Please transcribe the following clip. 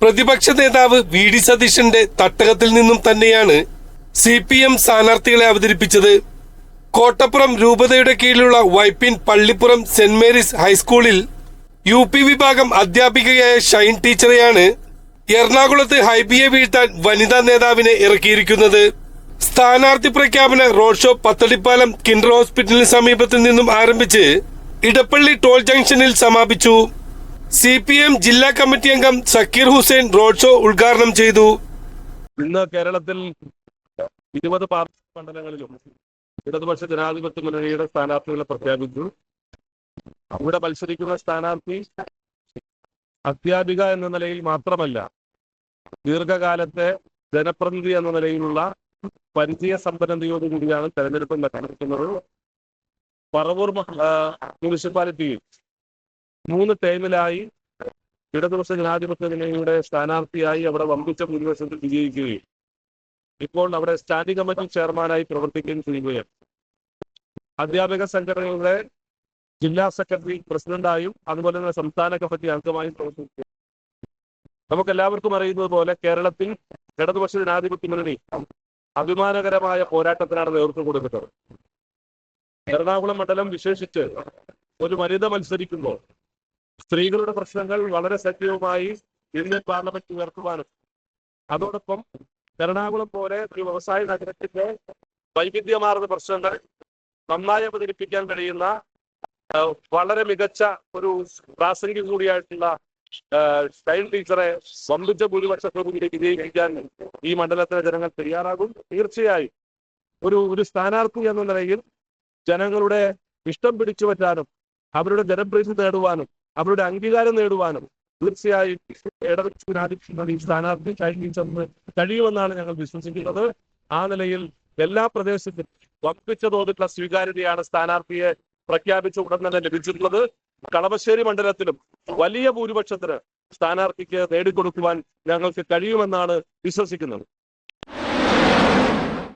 പ്രതിപക്ഷ നേതാവ് V D സതീശന്റെ തട്ടകത്തിൽ നിന്നും തന്നെയാണ് സി പി എം സ്ഥാനാർത്ഥികളെ അവതരിപ്പിച്ചത്. കോട്ടപ്പുറം രൂപതയുടെ കീഴിലുള്ള വൈപ്പിൻ പള്ളിപ്പുറം സെന്റ് മേരീസ് ഹൈസ്കൂളിൽ യു പി വിഭാഗം അധ്യാപികയായ ഷൈൻ ടീച്ചറെയാണ് എറണാകുളത്ത് ഹൈബിയെ വീഴ്ത്താൻ വനിതാ നേതാവിനെ ഇറക്കിയിരിക്കുന്നത്. സ്ഥാനാർത്ഥി പ്രഖ്യാപന റോഡ് ഷോ പത്തടിപ്പാലം കിൻഡർ ഹോസ്പിറ്റലിന് സമീപത്തു നിന്നും ആരംഭിച്ച് ഇടപ്പള്ളി ടോൾ ജംഗ്ഷനിൽ സമാപിച്ചു. സി പി എം ജില്ലാ കമ്മിറ്റി അംഗം സക്കീർ ഹുസൈൻ റോഡ് ഷോ ഉദ്ഘാടനം ചെയ്തു. ഇന്ന് കേരളത്തിൽ ഇരുപത് പാർലമെന്റ് മണ്ഡലങ്ങളിലും ഇടതുപക്ഷ ജനാധിപത്യ മുന്നണിയുടെ സ്ഥാനാർത്ഥികളെ പ്രഖ്യാപിച്ചു. അവിടെ മത്സരിക്കുന്ന സ്ഥാനാർത്ഥി അധ്യാപിക എന്ന നിലയിൽ മാത്രമല്ല ദീർഘകാലത്തെ ജനപ്രതിനിധി എന്ന നിലയിലുള്ള പരിചയ സമ്പന്നതയോടുകൂടിയാണ് തെരഞ്ഞെടുപ്പ് നടക്കുന്നത്. പറവൂർ മുനിസിപ്പാലിറ്റിയിൽ മൂന്ന് ടൈമിലായി ഇടതുപക്ഷ ജനാധിപത്യ മുന്നണിയുടെ സ്ഥാനാർത്ഥിയായി അവിടെ വമ്പിച്ച ഭൂരിപക്ഷത്തിൽ വിജയിക്കുകയും. ഇപ്പോൾ അവിടെ സ്റ്റാൻഡിംഗ് കമ്മിറ്റി ചെയർമാനായി പ്രവർത്തിക്കുകയും ചെയ്യുകയാണ്. അധ്യാപക സംഘടനകളുടെ ജില്ലാ സെക്രട്ടറി പ്രസിഡന്റായും അതുപോലെ തന്നെ സംസ്ഥാന കമ്മിറ്റി അംഗമായും പ്രവർത്തിക്കുക നമുക്ക് എല്ലാവർക്കും അറിയുന്നത് പോലെ കേരളത്തിൽ ഇടതുപക്ഷ ജനാധിപത്യ മുന്നണി അഭിമാനകരമായ പോരാട്ടത്തിനാണ് നേതൃത്വം കൊടുക്കുന്നത്. എറണാകുളം മണ്ഡലം വിശേഷിച്ച് ഒരു വനിത മത്സരിക്കുമ്പോൾ സ്ത്രീകളുടെ പ്രശ്നങ്ങൾ വളരെ സജീവമായി ഇന്ത്യൻ പാർലമെന്റ് ഉയർത്തുവാനും. അതോടൊപ്പം എറണാകുളം പോലെ ഒരു വ്യവസായ നഗരത്തിന്റെ വൈവിധ്യമാർന്ന പ്രശ്നങ്ങൾ നന്നായി അവതരിപ്പിക്കാൻ കഴിയുന്ന വളരെ മികച്ച ഒരു പ്രാസംഗിക കൂടിയായിട്ടുള്ള ടൈൻ ടീച്ചറെ വമ്പിച്ച ഭൂരിപക്ഷത്തോടുകൂടി വിജയിപ്പിക്കാൻ ഈ മണ്ഡലത്തിലെ ജനങ്ങൾ തയ്യാറാകും. തീർച്ചയായും ഒരു ഒരു സ്ഥാനാർത്ഥി എന്ന നിലയിൽ ജനങ്ങളുടെ ഇഷ്ടം പിടിച്ചു പറ്റാനും അവരുടെ ജനപ്രീതി നേടുവാനും അവരുടെ അംഗീകാരം നേടുവാനും തീർച്ചയായും മുന്നണി സ്ഥാനാർത്ഥി ടീച്ചറിന് കഴിയുമെന്നാണ് ഞങ്ങൾ വിശ്വസിക്കുന്നത്. ആ നിലയിൽ എല്ലാ പ്രദേശത്തും വമ്പിച്ച തോതിലുള്ള സ്വീകാര്യതയാണ് സ്ഥാനാർത്ഥിയെ പ്രഖ്യാപിച്ച ഉടൻ തന്നെ ലഭിച്ചിട്ടുള്ളത്. കളമശ്ശേരി മണ്ഡലത്തിലും വലിയ ഭൂരിപക്ഷത്തിന് സ്ഥാനാർത്ഥിക്ക് നേടിക്കൊടുക്കുവാൻ ഞങ്ങൾക്ക് കഴിയുമെന്നാണ് വിശ്വസിക്കുന്നത്.